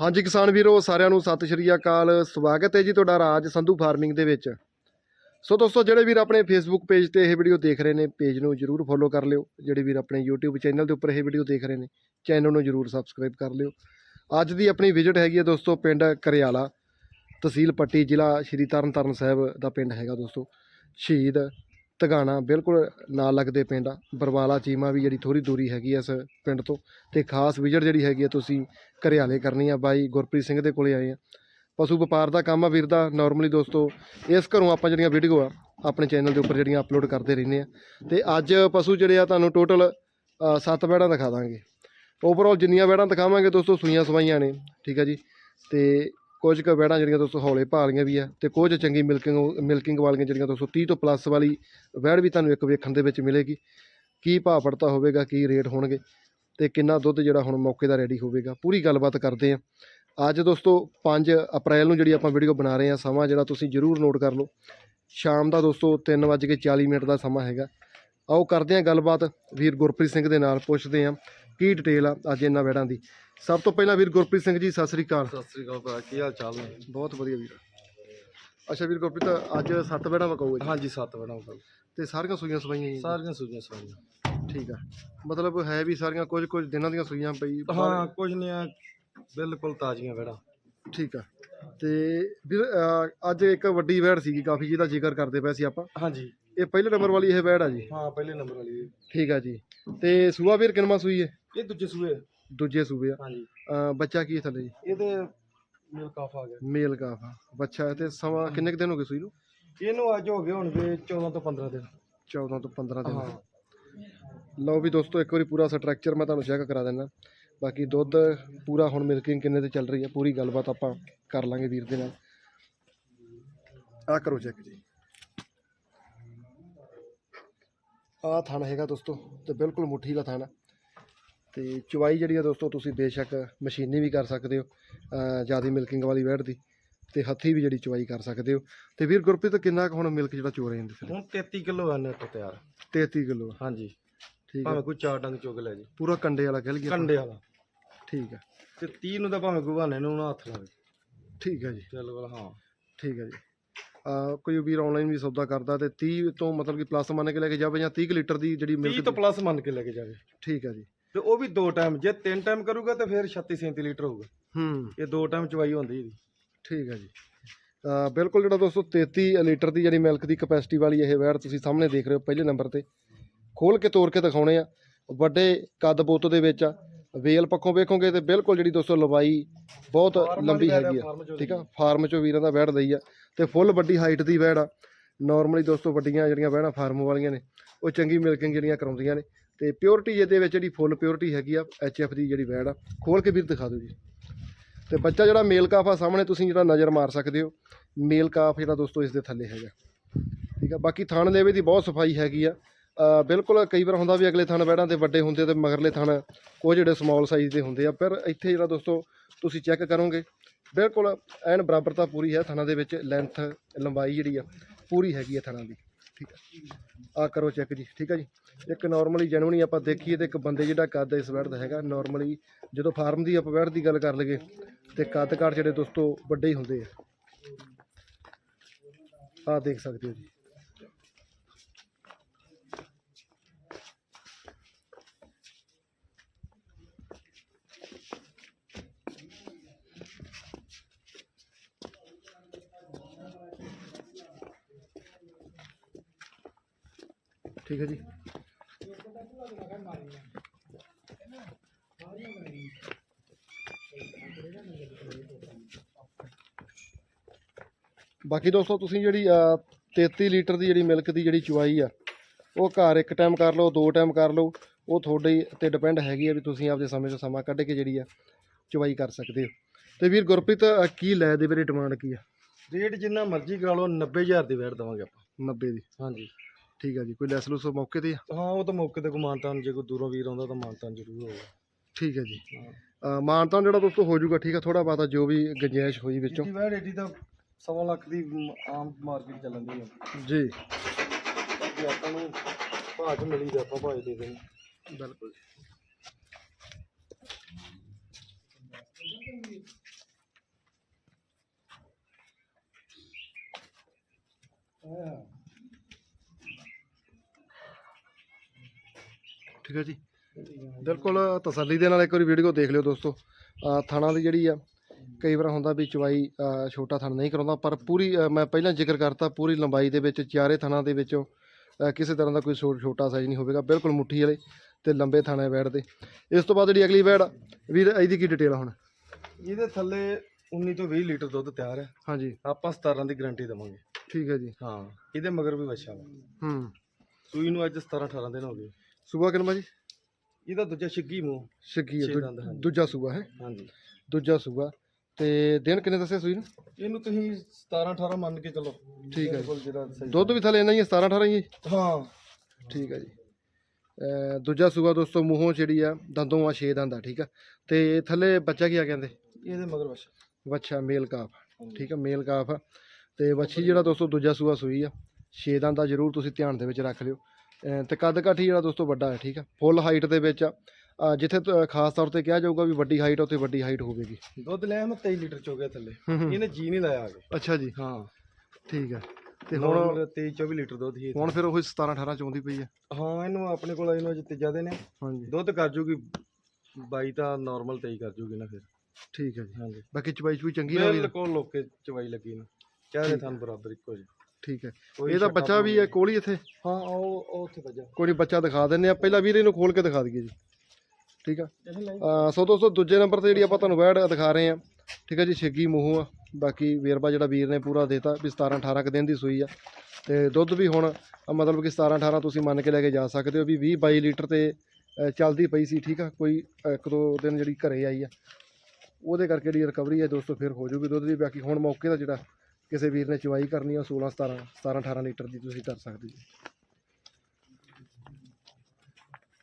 ਹਾਂਜੀ ਕਿਸਾਨ ਵੀਰੋ, ਸਾਰਿਆਂ ਨੂੰ ਸਤਿ ਸ਼੍ਰੀ ਅਕਾਲ। ਸਵਾਗਤ ਹੈ ਜੀ ਤੁਹਾਡਾ ਰਾਜ ਸੰਧੂ ਫਾਰਮਿੰਗ ਦੇ ਵਿੱਚ। ਸੋ ਦੋਸਤੋ, ਜਿਹੜੇ ਵੀਰ ਆਪਣੇ ਫੇਸਬੁੱਕ ਪੇਜ ਤੇ ਇਹ ਵੀਡੀਓ ਦੇਖ ਰਹੇ ਨੇ ਪੇਜ ਨੂੰ ਜਰੂਰ ਫੋਲੋ ਕਰ ਲਿਓ। ਜਿਹੜੇ ਵੀਰ ਆਪਣੇ YouTube ਚੈਨਲ ਦੇ ਉੱਪਰ ਇਹ ਵੀਡੀਓ ਦੇਖ ਰਹੇ ਨੇ ਚੈਨਲ ਨੂੰ ਜਰੂਰ ਸਬਸਕ੍ਰਾਈਬ ਕਰ ਲਿਓ। ਅੱਜ ਦੀ ਆਪਣੀ ਵਿਜ਼ਿਟ ਹੈਗੀ ਹੈ ਦੋਸਤੋ, ਪਿੰਡ ਕਰਿਆਲਾ, ਤਹਿਸੀਲ ਪੱਟੀ ਜ਼ਿਲ੍ਹਾ ਸ਼੍ਰੀ ਤਰਨਤਾਰਨ ਸਾਹਿਬ ਦਾ ਪਿੰਡ ਹੈਗਾ ਦੋਸਤੋ। ਸ਼ਹੀਦ ਤਗਾਣਾ ਬਿਲਕੁਲ ਨਾਲ ਲੱਗਦੇ ਪਿੰਡ ਆ। ਬਰਵਾਲਾ ਚੀਮਾ ਵੀ ਜਿਹੜੀ ਥੋੜੀ ਦੂਰੀ ਹੈਗੀ ਆ ਇਸ ਪਿੰਡ ਤੋਂ ਤੇ ਖਾਸ ਵਿਜ਼ਿਟ ਜਿਹੜੀ ਹੈਗੀ ਆ ਤੁਸੀਂ ਘਰਿਆਲੇ ਕਰਨੀ ਆ। ਬਾਈ ਗੁਰਪ੍ਰੀਤ ਸਿੰਘ ਦੇ ਕੋਲੇ ਆਏ ਆ। ਪਸ਼ੂ ਵਪਾਰ ਦਾ ਕੰਮ ਆ ਵੀਰ ਦਾ। ਨਾਰਮਲੀ ਦੋਸਤੋ, ਇਸ ਘਰੋਂ ਆਪਾਂ ਜਿਹੜੀਆਂ ਵੀਡੀਓ ਆ, ਆਪਣੇ ਚੈਨਲ ਦੇ ਉੱਪਰ ਜਿਹੜੀਆਂ ਅਪਲੋਡ ਕਰਦੇ ਰਹਿੰਦੇ ਆ। ਤੇ ਅੱਜ ਪਸ਼ੂ ਜਿਹੜੇ ਆ ਤੁਹਾਨੂੰ ਟੋਟਲ 7 ਬੈੜਾਂ ਦਿਖਾ ਦਾਂਗੇ। ਓਵਰਆਲ ਜਿੰਨੀਆਂ ਬੈੜਾਂ ਦਿਖਾਵਾਂਗੇ ਦੋਸਤੋ, ਸੂਈਆਂ ਸਵਾਈਆਂ ਨੇ। ਠੀਕ ਆ ਜੀ। ਤੇ ਕੁਝ ਕੁ ਬੈੜਾਂ ਜਿਹੜੀਆਂ ਦੋਸਤੋ ਹੌਲੇ ਭਾਲੀਆਂ ਵੀ ਆ ਤੇ ਕੁਝ ਚੰਗੀ ਮਿਲਕਿੰਗ ਮਿਲਕਿੰਗ ਵਾਲੀਆਂ ਜਿਹੜੀਆਂ ਦੋਸਤੋ 30 ਤੋਂ ਪਲੱਸ ਵਾਲੀ ਵੈੜ ਵੀ ਤੁਹਾਨੂੰ ਇੱਕ ਵੇਖਣ ਦੇ ਵਿੱਚ ਮਿਲੇਗੀ। ਕੀ ਭਾਅ ਪੜਤਾ ਹੋਵੇਗਾ, ਕੀ ਰੇਟ ਹੋਣਗੇ ਤੇ ਕਿੰਨਾ ਦੁੱਧ ਜਿਹੜਾ ਹੁਣ ਮੌਕੇ ਦਾ ਰੈਡੀ ਹੋਵੇਗਾ, ਪੂਰੀ ਗੱਲਬਾਤ ਕਰਦੇ ਆ। ਅੱਜ ਦੋਸਤੋ 5 ਅਪ੍ਰੈਲ ਨੂੰ ਜਿਹੜੀ ਆਪਾਂ ਵੀਡੀਓ ਬਣਾ ਰਹੇ ਆ, ਸਮਾਂ ਜਿਹੜਾ ਤੁਸੀਂ ਜਰੂਰ ਨੋਟ ਕਰ ਲਓ। ਸ਼ਾਮ ਦਾ ਦੋਸਤੋ 3:40 ਮਿੰਟ ਦਾ ਸਮਾਂ ਹੈਗਾ। ਆਓ ਕਰਦੇ ਆ ਗੱਲਬਾਤ, ਵੀਰ ਗੁਰਪ੍ਰੀਤ ਸਿੰਘ ਦੇ ਨਾਲ ਪੁੱਛਦੇ ਆ ਕੀ ਡਿਟੇਲ ਆ ਅੱਜ ਇਹਨਾਂ ਵੈੜਾਂ ਦੀ। ਸਭ ਤੋਂ ਪਹਿਲਾਂ ਵੀਰ ਗੁਰਪ੍ਰੀਤ ਸਿੰਘ ਜੀ ਸਤਿ ਸ੍ਰੀ ਅਕਾਲ। ਸਤਿ ਸ੍ਰੀ ਅਕਾਲ ਭਰਾ ਕੀ ਹਾਲ ਚਾਲ ਨੇ? ਬਹੁਤ ਵਧੀਆ ਵੀਰ। ਅੱਛਾ ਵੀਰ ਗੁਰਪ੍ਰੀਤ ਅੱਜ ਸੱਤ ਵੈੜਾਂ ਵਕਾਓ ਜੀ। ਹਾਂਜੀ ਸੱਤ ਬਣਾਉਂਗਾ ਤੇ ਸਾਰੀਆਂ ਸੂਈਆਂ ਸਵਾਈਆਂ ਜੀ? ਸਾਰੀਆਂ ਸੂਝੀਆਂ ਸਵਾਈਆਂ। ਠੀਕ ਆ। ਮਤਲਬ ਹੈ ਵੀ ਸਾਰੀਆਂ ਕੁਝ ਕੁਝ ਦਿਨਾਂ ਦੀਆਂ ਸੂਈਆਂ ਪਈ ਹਾਂ ਕੁਝ ਨਹੀਂ ਆ ਬਿਲਕੁਲ ਤਾਜ਼ੀਆਂ ਵੇੜਾ। ਠੀਕ ਆ। ਤੇ ਵੀਰ ਅੱਜ ਇੱਕ ਵੱਡੀ ਵੈੜ ਸੀਗੀ ਕਾਫੀ ਜਿਹਦਾ ਜ਼ਿਕਰ ਕਰਦੇ ਪਏ ਸੀ ਆਪਾਂ। ਹਾਂਜੀ। ਇਹ ਪਹਿਲੇ ਨੰਬਰ ਵਾਲੀ ਇਹ ਵੈੜ ਆ ਜੀ। ਹਾਂ ਪਹਿਲੇ ਨੰਬਰ ਵਾਲੀ। ਠੀਕ ਆ ਜੀ। ਤੇ ਸੂਆ ਵੀਰ ਕਿੰਨਵਾਂ ਸੂਈ ਹੈ? ਇਹ ਦੂਜੇ ਸੂਏ। ਦੂਜੇ ਸੂਏ ਆ। ਹਾਂਜੀ। ਅਹ, ਬੱਚਾ ਕੀ ਹੈ ਥੱਲੇ ਜੀ? ਇਹਦੇ ਮੇਲ ਕਾਫ ਆ ਗਿਆ। ਮੇਲ ਕਾਫ ਆ। ਬੱਚਾ ਹੈ ਤੇ ਕਿੰਨੇ ਕੁ ਦਿਨ ਹੋ ਗਏ ਸੂਈ ਨੂੰ? ਇਹਨੂੰ ਅੱਜ ਹੋ ਗਏ ਹੋਣਗੇ 14 ਤੋਂ 15 ਦਿਨ। 14 ਤੋਂ 15 ਦਿਨ। ਹਾਂ। ਲਓ ਵੀ ਦੋਸਤੋ ਇੱਕ ਵਾਰੀ ਪੂਰਾ ਸਟਰਕਚਰ ਮੈਂ ਤੁਹਾਨੂੰ ਚੈੱਕ ਕਰਾ ਦਿੰਦਾ। ਬਾਕੀ ਦੁੱਧ ਪੂਰਾ ਹੁਣ ਮਿਲਕਿੰਗ ਕਿੰਨੇ ਤੇ ਚੱਲ ਰਹੀ ਹੈ ਪੂਰੀ ਗੱਲਬਾਤ ਆਪਾਂ ਕਰ ਲਾਂਗੇ ਵੀਰ ਦੇ ਨਾਲ। ਆ ਕਰੋ ਚੈੱਕ ਜੀ। ਆ ਥਣ ਹੈਗਾ ਦੋਸਤੋ ਤੇ ਬਿਲਕੁਲ ਮੁੱਠੀ ਦਾ ਥਣ ਆ। ਤੇ ਚੁਵਾਈ ਜਿਹੜੀ ਆ ਦੋਸਤੋ ਤੁਸੀਂ ਬੇਸ਼ੱਕ ਮਸ਼ੀਨੀ ਵੀ ਕਰ ਸਕਦੇ ਹੋ ਜ਼ਿਆਦਾ ਮਿਲਕਿੰਗ ਵਾਲੀ ਵੈੜ ਦੀ ਤੇ ਹੱਥੀ ਵੀ ਜਿਹੜੀ ਚੁਵਾਈ ਕਰ ਸਕਦੇ ਹੋ। ਤੇ ਵੀਰ ਗੁਰਪ੍ਰੀਤ ਕਿੰਨਾ ਕੁ ਹੁਣ ਮਿਲਕ ਜਿਹੜਾ ਚੋ ਰਹੇ ਹੁਣ 33 ਕਿਲੋ ਆ ਨੈਟ ਤਿਆਰ। 33 ਕਿਲੋ ਹਾਂਜੀ। ਠੀਕ ਆ। ਭਾਵੇਂ ਕੋਈ ਚਾਰ ਡੰਗ ਚੁੱਕ ਲੈ ਜੀ। ਪੂਰਾ ਕੰਡੇ ਵਾਲਾ ਕਹਿ ਲਈਏ। ਕੰਡੇ ਵਾਲਾ। ਠੀਕ ਆ। ਤੇ 30 ਨੂੰ ਤਾਂ ਭਾਵੇਂ ਬਹਾਨੇ ਨੂੰ ਨਾ ਹੱਥ ਲਾਵੇ। ਠੀਕ ਹੈ ਜੀ। ਬਿਲਕੁਲ ਹਾਂ। ਠੀਕ ਹੈ ਜੀ। ਆ ਕੋਈ ਵੀਰ ਆਨਲਾਈਨ ਵੀ ਸੌਦਾ ਕਰਦਾ ਤੇ 30 ਤੋਂ ਮਤਲਬ ਕਿ ਪਲੱਸ ਮੰਨ ਕੇ ਲੈ ਕੇ ਜਾਵੇ ਜਾਂ 30 ਕੁ ਲੀਟਰ ਦੀ ਜਿਹੜੀ 30 ਮਿਲਕ ਤੋਂ ਪਲੱਸ ਮੰਨ ਕੇ ਲੈ ਕੇ ਜਾਵੇ। ਠੀਕ ਹੈ ਜੀ। ਤੇ ਉਹ ਵੀ ਦੋ ਟਾਈਮ ਜੇ ਤਿੰਨ ਟਾਈਮ ਕਰੂਗਾ ਤੇ ਫਿਰ 36 37 ਲੀਟਰ ਹੋਊਗਾ। ਹੂੰ। ਇਹ ਦੋ ਟਾਈਮ ਚਵਾਈ ਹੁੰਦੀ ਇਹਦੀ। ਠੀਕ ਹੈ ਜੀ। ਆ ਬਿਲਕੁਲ ਜਿਹੜਾ ਦੋਸਤੋ 33 ਲੀਟਰ ਦੀ ਜਿਹੜੀ ਮਿਲਕ ਦੀ ਕਪੈਸਿਟੀ ਵਾਲੀ ਇਹ ਵੈੜ ਤੁਸੀਂ ਸਾਹਮਣੇ ਦੇਖ ਰਹੇ ਹੋ ਪਹਿਲੇ ਨੰਬਰ ਤੇ। ਖੋਲ ਕੇ ਤੋੜ ਕੇ ਦਿਖਾਉਣੇ ਆ। ਵੱਡੇ ਕੱਦ ਬੋਤ ਦੇ ਵਿੱਚ ਆ। ਵੇਲ ਪੱਖੋਂ ਵੇਖੋਗੇ ਤੇ ਬਿਲਕੁਲ ਜਿਹੜੀ ਦੋਸਤੋ ਲੰਬਾਈ ਬਹੁਤ ਲੰਬੀ ਹੈਗੀ ਆ। ਠੀਕ ਆ? ਫਾਰਮ ਚੋਂ ਵੀਰਾਂ ਦਾ ਵੈੜ ਲਈ ਆ। ਤੇ ਫੁੱਲ ਵੱਡੀ ਹਾਈਟ ਦੀ ਵੈੜ ਆ। ਨਾਰਮਲੀ ਦੋਸਤੋ ਵੱਡੀਆਂ ਜਿਹੜੀਆਂ ਵੈੜਾਂ ਫਾਰਮ ਵਾਲੀਆਂ ਨੇ ਉਹ ਚੰਗੀ ਮਿਲਕਿੰਗ ਜਿਹੜੀਆਂ ਕਰਾਉਂਦੀਆਂ ਨੇ। ਤੇ ਪਿਓਰਿਟੀ ਇਹਦੇ ਵਿੱਚ ਜਿਹੜੀ ਫੁੱਲ ਪਿਓਰਿਟੀ ਹੈਗੀ ਆ ਐਫ ਦੀ ਜਿਹੜੀ ਵੈੜ ਆ ਖੋਲ ਕੇ ਵੀਰ ਦਿਖਾ ਦਿਓ ਜੀ। ਤੇ ਬੱਚਾ ਜਿਹੜਾ ਮੇਲ ਕਾਫ ਆ, ਸਾਹਮਣੇ ਤੁਸੀਂ ਜਿਹੜਾ ਨਜ਼ਰ ਮਾਰ ਸਕਦੇ ਹੋ ਮੇਲ ਕਾਫ ਜਿਹੜਾ ਦੋਸਤੋ ਇਸ ਦੇ ਥੱਲੇ ਹੈਗਾ। ਠੀਕ ਆ, ਬਾਕੀ ਥਣ ਲੇਵੇ ਦੀ ਬਹੁਤ ਸਫ਼ਾਈ ਹੈਗੀ ਆ। ਬਿਲਕੁਲ ਕਈ ਵਾਰ ਹੁੰਦਾ ਵੀ ਅਗਲੇ ਥਣ ਬੈੜਾਂ ਦੇ ਵੱਡੇ ਹੁੰਦੇ ਤੇ ਮਗਰਲੇ ਥਣ ਉਹ ਜਿਹੜੇ ਸਮਾਲ ਸਾਈਜ਼ ਦੇ ਹੁੰਦੇ ਆ, ਪਰ ਇੱਥੇ ਜਿਹੜਾ ਦੋਸਤੋ ਤੁਸੀਂ ਚੈੱਕ ਕਰੋਗੇ, ਬਿਲਕੁਲ ਐਨ ਬਰਾਬਰਤਾ ਪੂਰੀ ਹੈ ਥਣਾਂ ਦੇ ਵਿੱਚ ਲੈਂਥ ਲੰਬਾਈ ਜਿਹੜੀ ਆ, ਪੂਰੀ ਹੈਗੀ ਆ ਥਣਾਂ ਦੀ। ਠੀਕ ਆ। ਆ ਕਰੋ ਚੈੱਕ ਜੀ, ਠੀਕ ਹੈ ਜੀ। ਇੱਕ ਨਾਰਮਲੀ ਜੈਨੂਇਨ ਆਪਾਂ ਦੇਖੀਏ ਤੇ ਇੱਕ ਬੰਦੇ ਜਿਹੜਾ ਕੱਦ ਇਸ ਵੈੜ ਦਾ ਹੈਗਾ। ਨਾਰਮਲੀ ਜਦੋਂ ਫਾਰਮ ਦੀ ਆਪਾਂ ਵੈੜ ਦੀ ਗੱਲ ਕਰ ਲਈਏ, ਤੇ ਕੱਦ ਕਾਠ ਜਿਹੜੇ ਦੋਸਤੋ ਵੱਡੇ ਹੀ ਹੁੰਦੇ ਆ। ਆ ਦੇਖ ਸਕਦੇ ਹੋ ਜੀ। ਠੀਕ ਹੈ ਜੀ। ਬਾਕੀ ਦੋਸਤੋ ਤੁਸੀਂ ਜਿਹੜੀ ਅ, 33 ਲੀਟਰ ਦੀ ਜਿਹੜੀ ਮਿਲਕ ਦੀ ਜਿਹੜੀ ਚੁਆਈ ਆ ਉਹ ਘਰ ਇੱਕ ਟਾਈਮ ਕਰ ਲਓ ਦੋ ਟਾਈਮ ਕਰ ਲਓ ਉਹ ਤੁਹਾਡੇ ਤੇ ਡਿਪੈਂਡ ਹੈਗੀ ਆ ਵੀ ਤੁਸੀਂ ਆਪਦੇ ਸਮੇਂ ਤੋਂ ਸਮਾਂ ਕੱਢ ਕੇ ਜਿਹੜੀ ਆ ਚੁਆਈ ਕਰ ਸਕਦੇ ਹੋ। ਤੇ ਵੀਰ ਗੁਰਪ੍ਰੀਤ ਕੀ ਲੈ ਦੇ ਵੀਰੇ ਡਿਮਾਂਡ ਕੀ ਆ? ਰੇਟ ਜਿੰਨਾ ਮਰਜ਼ੀ ਕਰਾ ਲਓ 90000 ਦੀ ਵੇਟ ਦਵਾਂਗੇ ਆਪਾਂ। 90 ਦੀ। ਹਾਂਜੀ। ਠੀਕ ਹੈ ਜੀ ਕੋਈ ਲੈਸ ਲੂਸ ਮੌਕੇ ਤੇ ਹਾਂ ਉਹ ਤਾਂ ਮੌਕੇ ਤੇ ਕੋਈ ਮਾਨਤਾਨ ਜੇ ਕੋਈ ਦੂਰੋਂ ਵੀਰ ਆਉਂਦਾ ਤਾਂ ਮਾਨਤਾਨ ਜ਼ਰੂਰ ਹੋਊਗਾ। ਠੀਕ ਹੈ। ਜੀ ਅ, ਜਿਹੜਾ ਦੋਸਤੋ ਹੋ ਜਾਊਗਾ ਠੀਕ ਆ ਥੋੜਾ ਬਾਤਾ ਜੋ ਵੀ ਗੁੰਜਾਇਸ਼ ਹੋਈ ਵਿੱਚੋਂ। ਜੀ ਵੈਡ ਏਡੀ ਤਾਂ ਸਵਾ ਲੱਖ ਦੀ ਆਮ ਮਾਰਕੀਟ ਚੱਲਣ ਹੈ ਜੀ। ਬਾਕੀ ਆਪਾਂ ਨੂੰ ਭਾਅ ਚ ਮਿਲੀ ਤਾਂ ਆਪਾਂ ਭਾਅ ਚ ਦੇ ਦੇਣੀ। ਬਿਲਕੁਲ ਹਾਂ। ਠੀਕ ਹੈ ਜੀ। ਬਿਲਕੁਲ ਤਸੱਲੀ ਦੇ ਨਾਲ ਇੱਕ ਵਾਰੀ ਵੀਡੀਓ ਦੇਖ ਲਿਓ ਦੋਸਤੋ। ਥਣਾ ਦੀ ਜਿਹੜੀ ਆ ਕਈ ਵਾਰ ਹੁੰਦਾ ਵੀ ਚਵਾਈ ਛੋਟਾ ਥਣ ਨਹੀਂ ਕਰਾਉਂਦਾ ਪਰ ਪੂਰੀ ਮੈਂ ਪਹਿਲਾਂ ਜ਼ਿਕਰ ਕਰਤਾ ਪੂਰੀ ਲੰਬਾਈ ਦੇ ਵਿੱਚ ਚਾਰੇ ਥਣਾਂ ਦੇ ਵਿੱਚੋਂ ਕਿਸੇ ਤਰ੍ਹਾਂ ਦਾ ਕੋਈ ਛੋਟਾ ਸਾਈਜ਼ ਨਹੀਂ ਹੋਵੇਗਾ ਬਿਲਕੁਲ ਮੁੱਠੀ ਵਾਲੇ ਤੇ ਲੰਬੇ ਥਾਣੇ ਬੈਠ ਦੇ। ਇਸ ਤੋਂ ਬਾਅਦ ਜਿਹੜੀ ਅਗਲੀ ਵੈੜ ਆ, ਵੀਰ ਇਹਦੀ ਕੀ ਡਿਟੇਲ ਹੁਣ? ਇਹਦੇ ਥੱਲੇ 19 ਤੋਂ 20 ਲੀਟਰ ਦੁੱਧ ਤਿਆਰ ਹੈ। ਹਾਂਜੀ। ਆਪਾਂ 17 ਦੀ ਗਾਰੰਟੀ ਦਵਾਂਗੇ। ਠੀਕ ਹੈ ਜੀ। ਹਾਂ ਇਹਦੇ ਮਗਰ ਵੀ ਬੱਚਾ ਵਾ। ਹੂੰ। ਸੂਈ ਨੂੰ ਅੱਜ 17 18 ਦਿਨ ਹੋ ਗਏ। ਸੂਆ ਕਿੰਨਾ ਜੀ ਇਹਦਾ ਦੂਜਾ ਛਿੱਗੀ ਮੂੰਹ। ਛੱਗੀ ਛੇ ਦੰਦ, ਹਾਂਜੀ। ਦੂਜਾ ਸੂਆ ਹੈ? ਹਾਂਜੀ। ਦੂਜਾ ਸੂਆ। ਤੇ ਦਿਨ ਕਿੰਨੇ ਦੱਸੇ ਸੂਈ ਨੂੰ? ਇਹਨੂੰ ਤੁਸੀਂ 17 18 ਮੰਨ ਕੇ ਚੱਲੋ। ਠੀਕ ਹੈ ਜੀ। ਬਿਲਕੁਲ ਜਿਹੜਾ ਸਹੀ ਦੁੱਧ ਵੀ ਥੱਲੇ ਇੰਨਾ ਹੀ ਹੈ, 17 18 ਹੀ ਹੈ ਜੀ? ਹਾਂ। ਠੀਕ ਹੈ ਜੀ। ਅਹ ਦੂਜਾ ਸੂਆ ਦੋਸਤੋ ਮੂੰਹੋਂ ਜਿਹੜੀ ਆ ਦੰਦੋਂ ਆ ਛੇ ਦੰਦ ਆ ਠੀਕ ਆ। ਤੇ ਥੱਲੇ ਬੱਚਾ ਕੀ ਆ ਕਹਿੰਦੇ? ਇਹਦੇ ਮਗਰ ਬੱਚਾ। ਬੱਚਾ ਮੇਲ ਕਾਫ ਠੀਕ ਆ ਮੇਲ ਕਾਫ ਆ। ਤੇ ਵੱਛੀ ਜਿਹੜਾ ਦੋਸਤੋ ਦੂਜਾ ਸੂਆ ਸੂਈ ਆ ਛੇ ਦੰਦ ਦਾ ਜ਼ਰੂਰ ਤੁਸੀਂ ਧਿਆਨ ਦੇ ਵਿੱਚ ਰੱਖ ਲਿਓ। ਤੇ ਕੱਦ ਕਾਠੀ ਜਿਹੜਾ ਦੋਸਤੋ ਵੱਡਾ ਹੈ ਠੀਕ ਆ? ਫੁੱਲ ਹਾਈਟ ਦੇ ਵਿੱਚ ਆ। ਜਿੱਥੇ ਖਾਸ ਤੌਰ ਤੇ ਕਿਹਾ ਜਾਊਗਾ ਵੀ ਵੱਡੀ ਹਾਈਟ ਉੱਥੇ ਵੱਡੀ ਹਾਈਟ ਹੋਵੇਗੀ। ਦੁੱਧ ਲਿਆ ਮੈਂ 23 ਲੀਟਰ ਚੋ ਗਿਆ ਥੱਲੇ। ਹੂੰ ਹੂੰ। ਇਹਨੇ ਜੀ ਨਹੀਂ ਲਾਇਆ ਆਗੇ ਅੱਛਾ ਜੀ। ਹਾਂ। ਠੀਕ ਹੈ ਤੇ ਹੁਣ ਹੁਣ 23 24 ਲੀਟਰ ਦੁੱਧ ਹੀ ਹੁਣ ਫਿਰ ਉਹ 17 18 ਚੋਂਦੀ ਪਈ ਆ। ਹਾਂ ਇਹਨੂੰ ਆਪਣੇ ਕੋਲ ਇਹਨੂੰ ਅਜੇ ਤੀਜਾ ਦਿਨ ਹੈ ਹਾਂਜੀ। ਦੁੱਧ ਕਰ ਜੂਗੀ 22 ਤਾਂ ਨਾਰਮਲ 23 ਕਰ ਜੂਗੀ ਨਾ ਫਿਰ। ਠੀਕ ਹੈ ਜੀ। ਹਾਂਜੀ। ਬਾਕੀ ਚਵਾਈ ਚੂਈ ਚੰਗੀ ਵੀਰ ਬਿਲਕੁਲ ਲੋਕੇ ਚਵਾਈ ਲੱਗੀ ਨਾ। ਚਾਰੇ ਥਾਂ ਬਰਾਬਰ ਇੱਕੋ ਜਿਹੇ। ਠੀਕ ਹੈ। ਕੋਈ ਇਹਦਾ ਛੱਟਾ ਬੱਚਾ ਵੀ ਹੈ ਕੋਲ ਹੀ ਇੱਥੇ? ਹਾਂ ਉਹ ਉਹ ਉੱਥੇ ਵੱਜਾ ਕੋਈ ਨਹੀਂ ਬੱਚਾ ਦਿਖਾ ਦਿੰਨੇ ਆ ਪਹਿਲਾਂ ਵੀਰ ਇਹਨੂੰ ਖੋਲ ਕੇ ਦਿਖਾ ਦਈਏ ਜੀ। ਠੀਕ ਆ? ਅਹ ਸੋ ਦੋਸਤੋ ਦੂਜੇ ਨੰਬਰ ਤੇ ਜਿਹੜੀ ਆਪਾਂ ਤੁਹਾਨੂੰ ਵੈੜ ਦਿਖਾ ਰਹੇ ਆ ਠੀਕ ਆ ਜੀ ਛੇਗੀ ਮੂੰਹ ਆ। ਬਾਕੀ ਵੇਰਵਾ ਜਿਹੜਾ ਵੀਰ ਨੇ ਪੂਰਾ ਦੇਤਾ ਵੀ 17 18 ਕੁ ਦਿਨ ਦੀ ਸੂਈ ਆ। ਤੇ ਦੁੱਧ ਵੀ ਹੁਣ ਮਤਲਬ ਕਿ 17 18 ਤੁਸੀਂ ਮੰਨ ਕੇ ਲੈ ਕੇ ਜਾ ਸਕਦੇ ਹੋ ਵੀ 20 22 ਲੀਟਰ ਤੇ ਚੱਲਦੀ ਪਈ ਸੀ ਠੀਕ ਆ? ਕੋਈ ਇੱਕ ਦੋ ਦਿਨ ਜਿਹੜੀ ਘਰੇ ਆਈ ਆ। ਉਹਦੇ ਕਰਕੇ ਜਿਹੜੀ ਰਿਕਵਰੀ ਹੈ ਦੋਸਤੋ ਫਿਰ ਹੋ ਜੂਗੀ ਦੁੱਧ ਦੀ। ਬਾਕੀ ਹੁਣ ਮੌਕੇ ਦਾ ਜਿਹੜਾ ਕਿਸੇ ਵੀਰ ਨੇ ਚਵਾਈ ਕਰਨੀ ਆ 16 17 17 18 ਲੀਟਰ ਦੀ ਤੁਸੀਂ ਕਰ ਸਕਦੇ ਜੀ।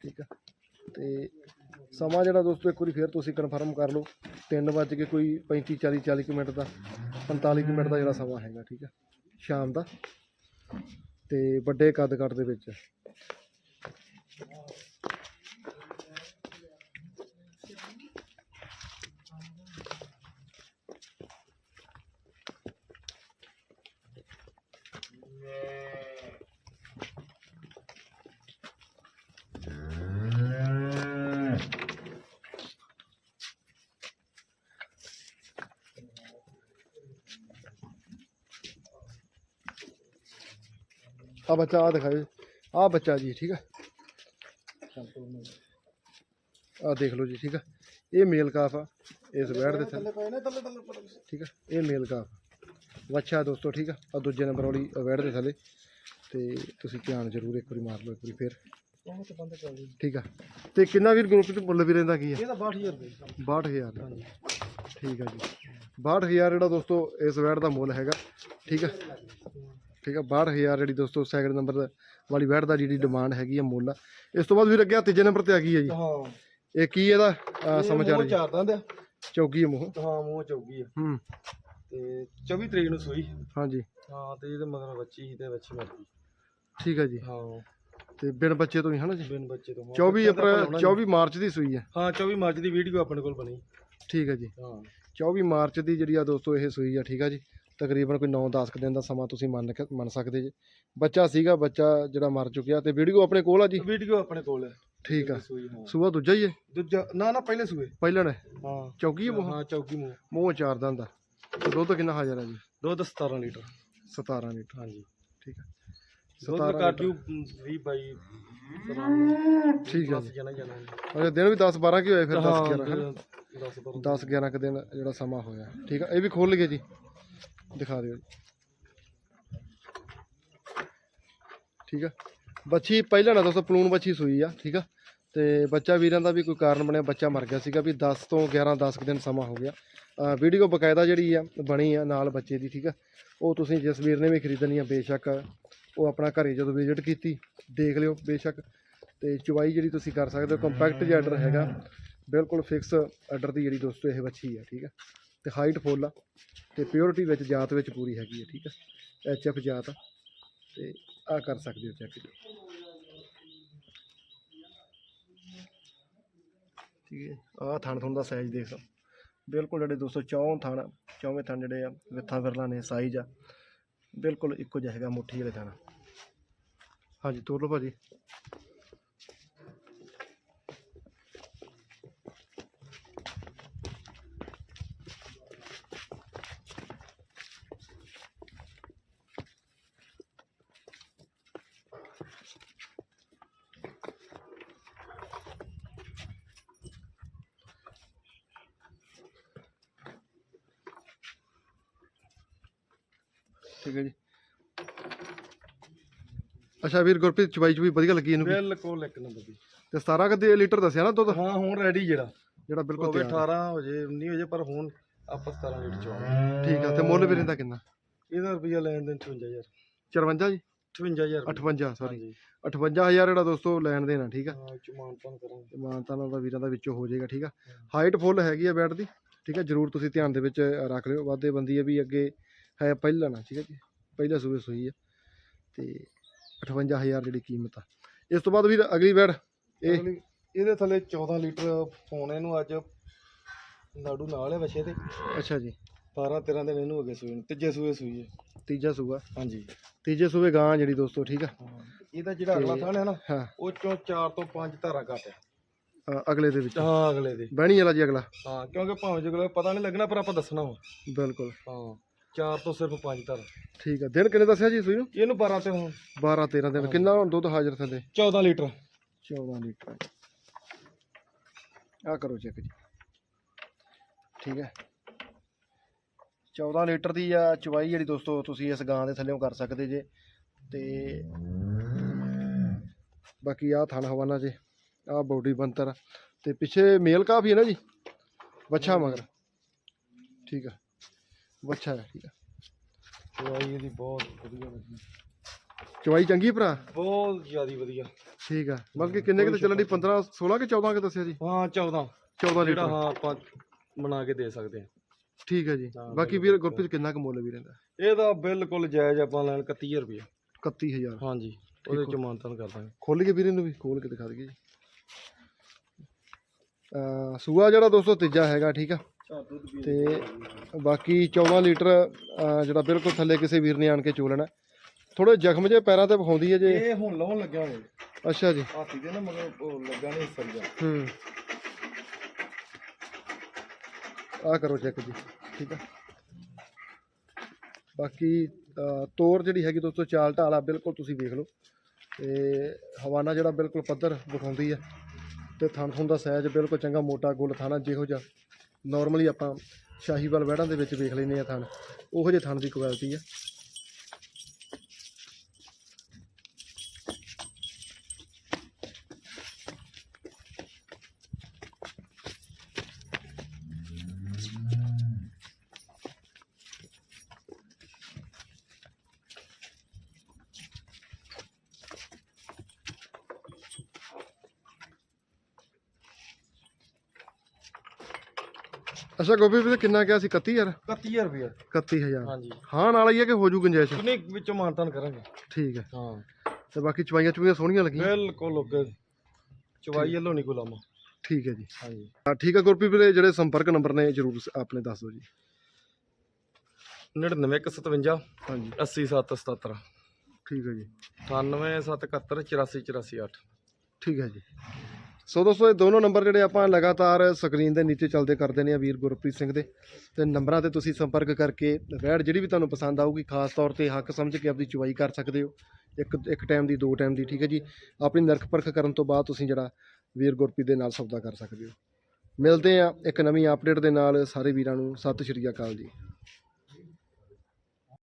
ਠੀਕ ਆ? ਤੇ ਸਮਾਂ ਜਿਹੜਾ ਦੋਸਤੋ, ਇੱਕ ਵਾਰੀ ਫਿਰ ਤੁਸੀਂ ਕਨਫਰਮ ਕਰ ਲਓ। 3 ਵਜੇ ਕੇ ਕੋਈ 35 40 40 ਕੁ ਮਿੰਟ ਦਾ 45 ਕੁ ਮਿੰਟ ਦਾ ਜਿਹੜਾ ਸਮਾਂ ਹੈਗਾ, ਠੀਕ ਆ? ਸ਼ਾਮ ਦਾ। ਤੇ ਵੱਡੇ ਕੱਦ ਕੱਟ ਦੇ ਵਿੱਚ। ਆ ਬੱਚਾ ਆ ਦਿਖਾਓ ਆ ਬੱਚਾ ਜੀ ਠੀਕ ਆ। ਆ ਦੇਖ ਲਓ ਜੀ ਠੀਕ ਆ। ਇਹ ਮੇਲ ਕਾਫ ਆ ਇਸ ਵੈੜ ਦੇ ਥੱਲੇ। ਪਏ ਨੇ ਥੱਲੇ ਥੱਲੇ ਪੜੇ ਠੀਕ ਆ ਇਹ ਮੇਲ ਕਾਫ ਵੱਛਾ ਦੋਸਤੋ ਠੀਕ ਆ। ਆ ਦੂਜੇ ਨੰਬਰ ਵਾਲੀ ਵੈੜ ਦੇ ਥੱਲੇ। ਤੇ ਤੁਸੀਂ ਧਿਆਨ ਜ਼ਰੂਰ ਇੱਕ ਵਾਰੀ ਮਾਰ ਲਓ ਇੱਕ ਵਾਰੀ ਫੇਰ। ਤੇ ਠੀਕ ਆ। ਤੇ ਕਿੰਨਾ ਵੀਰ ਗਰੁੱਪ ਚ ਮੁੱਲ ਵੀ ਰਹਿੰਦਾ ਕੀ ਆ? ਇਹਦਾ 62000 ਰੁਪਏ 62000 ਦਾ ਠੀਕ ਆ ਜੀ। 62000 ਜਿਹੜਾ ਦੋਸਤੋ ਇਸ ਵੈੜ ਦਾ ਮੁੱਲ ਹੈਗਾ। ਠੀਕ ਆ। ਠੀਕ ਆ 62000 ਜਿਹੜੀ ਦੋਸਤੋ ਸੈਕਿੰਡ ਨੰਬਰ ਵਾਲੀ ਵੈੜ ਦਾ ਜਿਹੜੀ ਡਿਮਾਂਡ ਹੈਗੀ ਆ ਮੁੱਲ ਆ। ਇਸ ਤੋਂ ਬਾਅਦ ਵੀਰ ਅੱਗੇ ਆ ਤੀਜੇ ਨੰਬਰ ਤੇ ਆ ਗਈ ਹੈ ਜੀ। ਹਾਂ। ਇਹ ਕੀ ਇਹਦਾ? ਸਮਾਚਾਰ ਜੀ ਚਾਰ ਦੰਦ ਆ। ਮੂੰਹ। ਹਾਂ ਮੂੰਹ ਚੌਗੀ ਆ। ਹੂੰ। ਤੇ 24 ਤਰੀਕ ਨੂੰ ਸੂਈ। ਹਾਂਜੀ। ਹਾਂ ਤੇ ਇਹਦੇ ਮਗਰ ਬੱਚੀ ਸੀ ਤੇ ਬੱਚੀ ਮਰ ਗਈ। ਠੀਕ ਹੈ ਜੀ। ਹਾਂ। ਤੇ ਬਿਨ ਬੱਚੇ ਤੋਂ ਹੀ ਹਨਾ ਜੀ? ਬਿਨ ਬੱਚੇ ਤੋਂ। 24 ਅਪ੍ਰੈਲ 24 ਮਾਰਚ ਦੀ ਸੂਈ ਹੈ ਹਾਂ 24 ਮਾਰਚ ਦੀ ਵੀਡੀਓ ਆਪਣੇ ਕੋਲ ਬਣੀ। ਠੀਕ ਹੈ ਜੀ। ਹਾਂ। 24 ਮਾਰਚ ਦੀ ਜਿਹੜੀ ਆ ਦੋਸਤੋ ਇਹ ਸੂਈ ਆ ਠੀਕ ਆ ਜੀ। ਤਕਰੀਬਨ ਕੋਈ 9-10 ਕੁ ਦਿਨ ਦਾ ਸਮਾਂ ਤੁਸੀਂ ਮੰਨ ਕੇ ਮੰਨ ਸਕਦੇ ਜੀ। ਬੱਚਾ ਸੀਗਾ ਬੱਚਾ ਜਿਹੜਾ ਮਰ ਚੁੱਕਿਆ ਤੇ ਵੀਡੀਓ ਆਪਣੇ ਕੋਲ ਆ ਜੀ? ਵੀਡੀਓ ਆਪਣੇ ਕੋਲ ਹੈ ਠੀਕ ਆ। ਸੂਈ ਹਾਂ ਸੂਆ ਦੂਜਾ ਹੀ ਹੈ ਦੂਜਾ ਨਾ ਨਾ ਪਹਿਲੇ ਸੂਏ। ਪਹਿਲਾਂ ਨੇ। ਹਾਂ। ਹੈ ਮੂੰਹ? ਹਾਂ ਚੌਕੀ ਮੂੰਹ। ਮੂੰਹ ਚਾਰ ਦੰਦ ਦਾ ਤੇ ਦੁੱਧ ਕਿੰਨਾ ਹਾਜ਼ਰ ਆ ਜੀ? ਦੁੱਧ 17 ਲੀਟਰ। 17 ਲੀਟਰ। ਹਾਂਜੀ। ਠੀਕ ਆ। ਦੁੱਧ 17 ਕਰ ਜੂ 20 22 ਠੀਕ ਆ ਜੀ। ਜਾਣਾ ਜਾਣਾ ਅਜੇ ਦਿਨ ਵੀ 10 12 ਕੀ ਹੋਏ ਫਿਰ 10 11 ਹੈ 10 12 10 11 ਕੁ ਦਿਨ ਜਿਹੜਾ ਸਮਾਂ ਹੋਇਆ। ਠੀਕ ਆ ਇਹ ਵੀ ਖੋਲ ਲਈਏ ਜੀ। ਦਿਖਾ ਦਿਓ ਜੀ। ਠੀਕ ਆ। ਬੱਚੀ ਪਹਿਲਾਂ ਨਾ ਦੋਸਤੋ ਪਲੂਨ ਬੱਚੀ ਸੂਈ ਆ, ਠੀਕ ਆ। ਤੇ ਬੱਚਾ ਵੀਰਾਂ ਦਾ ਵੀ ਕੋਈ ਕਾਰਨ ਬਣਿਆ, ਬੱਚਾ ਮਰ ਗਿਆ ਸੀਗਾ ਵੀ 10 ਤੋਂ 11 10 ਕੁ ਦਿਨ ਸਮਾਂ ਹੋ ਗਿਆ। ਵੀਡੀਓ ਬਕਾਇਦਾ ਜਿਹੜੀ ਆ, ਬਣੀ ਆ ਨਾਲ ਬੱਚੇ ਦੀ, ਠੀਕ ਆ। ਉਹ ਤੁਸੀਂ ਜਿਸ ਵੀਰ ਨੇ ਵੀ ਖਰੀਦਣੀ ਆ, ਬੇਸ਼ੱਕ ਉਹ ਆਪਣਾ ਘਰੇ ਜਦੋਂ ਵਿਜ਼ਿਟ ਕੀਤੀ, ਦੇਖ ਲਿਓ ਬੇਸ਼ੱਕ। ਤੇ ਚੁਵਾਈ ਜਿਹੜੀ ਤੁਸੀਂ ਕਰ ਸਕਦੇ ਹੋ ਕੰਪੈਕਟ ਜਿਹਾ ਆਰਡਰ ਹੈਗਾ, ਬਿਲਕੁਲ ਫਿਕਸ ਆਰਡਰ ਦੀ ਜਿਹੜੀ ਦੋਸਤੋ ਇਹ ਵੱਛੀ ਆ, ਠੀਕ ਆ। ਤੇ ਹਾਈਟ ਫੁੱਲ ਆ ਤੇ ਪਿਓਰਿਟੀ ਵਿੱਚ ਜਾਤ ਵਿੱਚ ਪੂਰੀ ਹੈਗੀ ਆ, ਠੀਕ ਆ? ਐਚ ਐਫ ਜਾਤ ਆ ਤੇ ਆ ਕਰ ਸਕਦੇ ਹੋ ਚੈੱਕ ਠੀਕ ਹੈ ਆ ਥਣ ਥਣ ਦਾ ਸਾਈਜ਼ ਦੇਖ ਲਓ। ਬਿਲਕੁਲ ਜਿਹੜੇ ਦੋਸਤੋ ਚੌਂ ਥਣ, ਚੌਵੇਂ ਥਣ ਜਿਹੜੇ ਆ, ਵਿੱਥਾਂ ਫਿਰਲਾਂ ਨੇ ਸਾਈਜ਼ ਆ। ਬਿਲਕੁਲ ਇੱਕੋ ਜਿਹਾ ਹੈਗਾ ਮੁੱਠੀ ਵਾਲੇ ਥਣ। ਹਾਂਜੀ, ਤੋਰ ਲਓ ਭਾਜੀ। ਠੀਕ ਹੈ ਜੀ। ਅੱਛਾ ਵੀਰ ਗੁਰਪ੍ਰੀਤ ਚਵਾਈ ਚ ਵੀ ਵਧੀਆ ਲੱਗੀ ਇਹਨੂੰ ਵੀ? ਬਿਲਕੁਲ ਇੱਕ ਨੰਬਰ ਦੀ। ਤੇ 17 ਕਦੇ ਲੀਟਰ ਦੱਸਿਆ ਨਾ ਦੁੱਧ? ਹਾਂ ਹੁਣ ਰੈਡੀ ਜਿਹੜਾ। ਜਿਹੜਾ ਬਿਲਕੁਲ ਹੋਵੇ ਤਿਆਰ 18 ਹੋ। ਜੇ 19 ਹੋ ਜੇ ਪਰ ਹੁਣ ਆਪਾਂ 17 ਲੀਟਰ ਚੋਂ ਠੀਕ ਆ ਤੇ ਮੁੱਲ ਵੀਰ ਇਹਦਾ ਕਿੰਨਾ? ਇਹਦਾ ਰੁਪਿਆ ਲੈਣ ਦੇਣ 54000 54 ਜੀ? 58000 58 ਸੌਰੀ ਹਾਂਜੀ। 58000 ਜਿਹੜਾ ਦੋਸਤੋ ਲੈਣ ਦੇਣਾ ਠੀਕ ਆ? ਹਾਂ ਚਮਾਨਪਨ ਕਰਾਂਗੇ। ਮਾਨਤਾ ਨਾਲ ਦਾ ਵੀਰਾਂ ਦਾ ਵਿੱਚੋਂ ਹੋ ਜਾਏਗਾ ਠੀਕ ਆ? ਹਾਈਟ ਫੁੱਲ ਹੈਗੀ ਆ ਬੈਟ ਦੀ ਠੀਕ ਆ? ਜਰੂਰ ਤੁਸੀਂ ਧਿਆਨ ਦੇ ਵਿੱਚ ਰੱਖ ਲਿਓ। ਵਾਧੇ ਬੰਦੀ ਆ ਵੀ ਅੱਗੇ ਹੈ ਪਹਿਲਾ ਨਾ ਠੀਕ ਆ ਜੀ? ਪਹਿਲਾ ਸੂਏ ਸੂਈ ਆ ਤੇ 58000 ਜਿਹੜੀ ਕੀਮਤ ਆ। ਇਸ ਤੋਂ ਬਾਅਦ ਵੀਰ ਅਗਲੀ ਬੈਟ ਇਹ ਇਹਦੇ ਥੱਲੇ 14 ਲੀਟਰ ਪਾਉਣੇ ਇਹਨੂੰ ਅੱਜ ਨਾੜੂ ਨਾਲ ਹੈ ਵਛੇ ਤੇ। ਅੱਛਾ ਜੀ। 12 13 ਦਿਨ ਇਹਨੂੰ ਹੋ ਗਏ ਸੂਏ ਨੂੰ ਤੀਜੇ ਸੂਏ ਸੂਈ ਹੈ ਤੀਜਾ ਸੂਆ। ਹਾਂਜੀ। ਤੀਜੇ ਸੂਏ ਗਾਂ ਜਿਹੜੀ ਦੋਸਤੋ ਠੀਕ ਆ? ਇਹਦਾ ਜਿਹੜਾ ਅਗਲਾ ਥਾਣ ਹੈ ਨਾ ਹਾਂ। ਉਹ ਚੋਂ 4 ਤੋਂ 5 ਧਾਰਾਂ ਘੱਟ ਹੈ ਅਗਲੇ ਦੇ ਵਿੱਚ। ਹਾਂ ਅਗਲੇ ਦੇ। ਬਹਿਣੀ ਵਾਲਾ ਜੀ ਅਗਲਾ। ਹਾਂ ਕਿਉਂਕਿ ਭਾਵੇਂ ਜਗਲੇ ਪਤਾ ਨਹੀਂ ਲੱਗਣਾ ਪਰ ਆਪਾਂ ਦੱਸਣਾ ਵਾ। ਬਿਲਕੁਲ। ਹਾਂ। 4 ਤੋਂ ਸਿਰਫ 5 ਧਾਰਾਂ। ਠੀਕ ਆ। ਦਿਨ ਕਿੰਨੇ ਦੱਸਿਆ ਜੀ ਸੂਈ ਨੂੰ? ਇਹਨੂੰ 12 ਤੇ ਹੁਣ। 12 13 ਦਿਨ। ਕਿੰਨਾ ਹੁਣ? ਦੁੱਧ ਹਾਜ਼ਰ ਥੱਲੇ? 14 ਲੀਟਰ। 14 ਲੀਟਰ। ਆ ਕਰੋ ਚੈੱਕ ਜੀ। ਠੀਕ ਹੈ। 14 ਲੀਟਰ ਦੀ ਆ ਚਵਾਈ ਜਿਹੜੀ ਦੋਸਤੋ ਤੁਸੀਂ ਇਸ ਗਾਂ ਦੇ ਥੱਲੇੋਂ ਕਰ ਸਕਦੇ ਜੇ। ਤੇ ਬਾਕੀ ਆ ਥਣ ਹਵਾਨਾ ਜੇ। ਆ ਬੋਡੀ ਬੰਤਰ ਤੇ ਪਿੱਛੇ ਮੇਲ ਕਾਫੀ ਹੈ ਨਾ ਜੀ? ਬੱਚਾ ਮਗਰ। ਠੀਕ ਆ। ਬੱਚਾ ਹੈ ਠੀਕ ਆ ਦਵਾਈ ਇਹਦੀ ਬਹੁਤ ਵਧੀਆ ਲੱਗੀ। ਚਵਾਈ ਚੰਗੀ ਭਰਾ? ਬਹੁਤ ਜ਼ਿਆਦੀ ਵਧੀਆ। ਠੀਕ ਆ। ਮਤਲਬ ਕਿ ਕਿੰਨੇ ਕਿਤੇ ਚੱਲਣ ਦੀ? 15 16 ਕਿ 14 ਕਿ ਦੱਸਿਆ ਜੀ? ਹਾਂ 14 14 ਜਿਹੜਾ ਲੀਟਰ। ਹਾਂ ਆਪਾਂ ਬਣਾ ਕੇ ਦੇ ਸਕਦੇ ਹਾਂ। ਠੀਕ ਹੈ ਜੀ। ਹਾਂ, ਬਾਕੀ ਵੀਰ ਗੁਰਪ੍ਰੀਤ ਕਿੰਨਾ ਕੁ ਮੁੱਲ ਵੀ ਰਹਿੰਦਾ ਇਹਦਾ ਬਿਲਕੁਲ ਜਾਇਜ਼ ਆਪਾਂ ਲੈਣ 31000 ਰੁਪਏ। 31000 ਹਾਂਜੀ ਉਹਦੇ ਚ ਮਾਨਤਨ ਕਰ ਦਾਂਗੇ। ਖੋਲ ਕੇ ਵੀਰ ਇਹਨੂੰ ਵੀ ਖੋਲ ਕੇ ਦਿਖਾ ਦਈਏ ਜੀ। ਸੂਆ ਜਿਹੜਾ ਦੋਸਤੋ ਤੀਜਾ ਹੈਗਾ ਠੀਕ ਆ। ਤੇ ਬਾਕੀ 14 ਲੀਟਰ ਜਿਹੜਾ ਬਿਲਕੁਲ ਥੱਲੇ ਕਿਸੇ ਵੀਰ ਨੇ ਆਣ ਕੇ ਚੋ ਲੈਣਾ। ਥੋੜੇ ਜ਼ਖਮ ਜੇ ਪੈਰਾਂ ਤੇ ਵਿਖਾਉਂਦੀ ਹੈ ਜੇ। ਇਹ ਹੁਣ ਲਾਉਣ ਲੱਗਿਆ ਹੋਏ ਅੱਛਾ ਜੀ। ਹਾਥੀ ਦੇ ਨਾ ਮਗਰ ਲੱਗਾ ਨਹੀਂ ਸਰਜਾ ਹੂੰ। ਆ ਕਰੋ ਚੈੱਕ ਜੀ ਠੀਕ ਆ। ਬਾਕੀ ਤੋਰ ਜਿਹੜੀ ਹੈਗੀ ਦੋਸਤੋ ਚਾਲ ਢਾਲਾ ਬਿਲਕੁਲ ਤੁਸੀਂ ਵੇਖ ਲਓ। ਤੇ ਹਵਾਨਾ ਜਿਹੜਾ ਬਿਲਕੁਲ ਪੱਧਰ ਵਿਖਾਉਂਦੀ ਆ। ਤੇ ਥਣ ਥਣ ਦਾ ਸਾਈਜ਼ ਬਿਲਕੁਲ ਚੰਗਾ ਮੋਟਾ ਗੁੱਲ ਥਾਣਾ ਜਿਹੋ ਜਿਹਾ। ਨਾਰਮਲੀ ਆਪਾਂ ਸ਼ਾਹੀਵਾਲ ਵਹਿੜਾਂ ਦੇ ਵਿੱਚ ਵੇਖ ਲੈਂਦੇ ਆ ਥਣ ਉਹੋ ਜਿਹੇ ਥਣ ਦੀ ਕੁਆਲਿਟੀ ਆ। ਅੱਛਾ ਗੋਪੀ ਵੀਰ ਕਿੰਨਾ ਕਿਹਾ ਸੀ? 31000 31000 ਰੁਪਏ 31000 ਹਾਂਜੀ। ਹਾਂ ਨਾਲ ਹੀ ਆ ਕਿ ਹੋ ਜੂ ਗੁੰਜਾਇਸ਼? ਕਿੰਨੇ ਵਿੱਚੋਂ ਮਾਨਤਨ ਕਰਾਂਗੇ। ਠੀਕ ਹੈ। ਹਾਂ। ਤੇ ਬਾਕੀ ਚਵਾਈਆਂ ਚੁਈਆਂ ਸੋਹਣੀਆਂ ਲੱਗੀਆਂ? ਬਿਲਕੁਲ ਓਕੇ। ਚਵਾਈ ਵੱਲੋਂ ਨਹੀਂ ਕੋਈ ਲਾਮਾ ਠੀਕ ਹੈ ਜੀ। ਹਾਂਜੀ। ਹਾਂ ਠੀਕ ਹੈ ਗੁਰਪ੍ਰੀਤ ਵੀਰੇ ਜਿਹੜੇ ਸੰਪਰਕ ਨੰਬਰ ਨੇ ਜਰੂਰ ਆਪਣੇ ਦੱਸ ਦਿਓ ਜੀ। 9957 ਹਾਂਜੀ। 80777 ਠੀਕ ਹੈ ਜੀ। 9771 84 ਠੀਕ ਹੈ ਜੀ। ਸੋ ਦੋਸਤੋ, ਇਹ ਦੋਨੋਂ ਨੰਬਰ ਜਿਹੜੇ ਆਪਾਂ ਲਗਾਤਾਰ ਸਕਰੀਨ ਦੇ ਨੀਚੇ ਚੱਲਦੇ ਕਰਦੇ ਨੇ ਆ ਵੀਰ ਗੁਰਪ੍ਰੀਤ ਸਿੰਘ ਦੇ। ਤੇ ਨੰਬਰਾਂ ਤੇ ਤੁਸੀਂ ਸੰਪਰਕ ਕਰਕੇ ਰੈਡ ਜਿਹੜੀ ਵੀ ਤੁਹਾਨੂੰ ਪਸੰਦ ਆਊਗੀ, ਖਾਸ ਤੌਰ ਤੇ ਹੱਕ ਸਮਝ ਕੇ ਆਪਦੀ ਚੁਵਾਈ ਕਰ ਸਕਦੇ ਹੋ। ਇੱਕ ਇੱਕ ਟਾਈਮ ਦੀ, ਦੋ ਟਾਈਮ ਦੀ, ਠੀਕ ਹੈ ਜੀ? ਆਪਣੀ ਨਰਖ ਪਰਖ ਕਰਨ ਤੋਂ ਬਾਅਦ ਤੁਸੀਂ ਜਿਹੜਾ ਵੀਰ ਗੁਰਪ੍ਰੀਤ ਦੇ ਨਾਲ ਸੌਦਾ ਕਰ ਸਕਦੇ ਹੋ। ਮਿਲਦੇ ਆ ਇੱਕ ਨਵੀਂ ਅਪਡੇਟ ਦੇ ਨਾਲ। ਸਾਰੇ ਵੀਰਾਂ ਨੂੰ ਸਤਿ ਸ਼੍ਰੀ ਅਕਾਲ ਜੀ।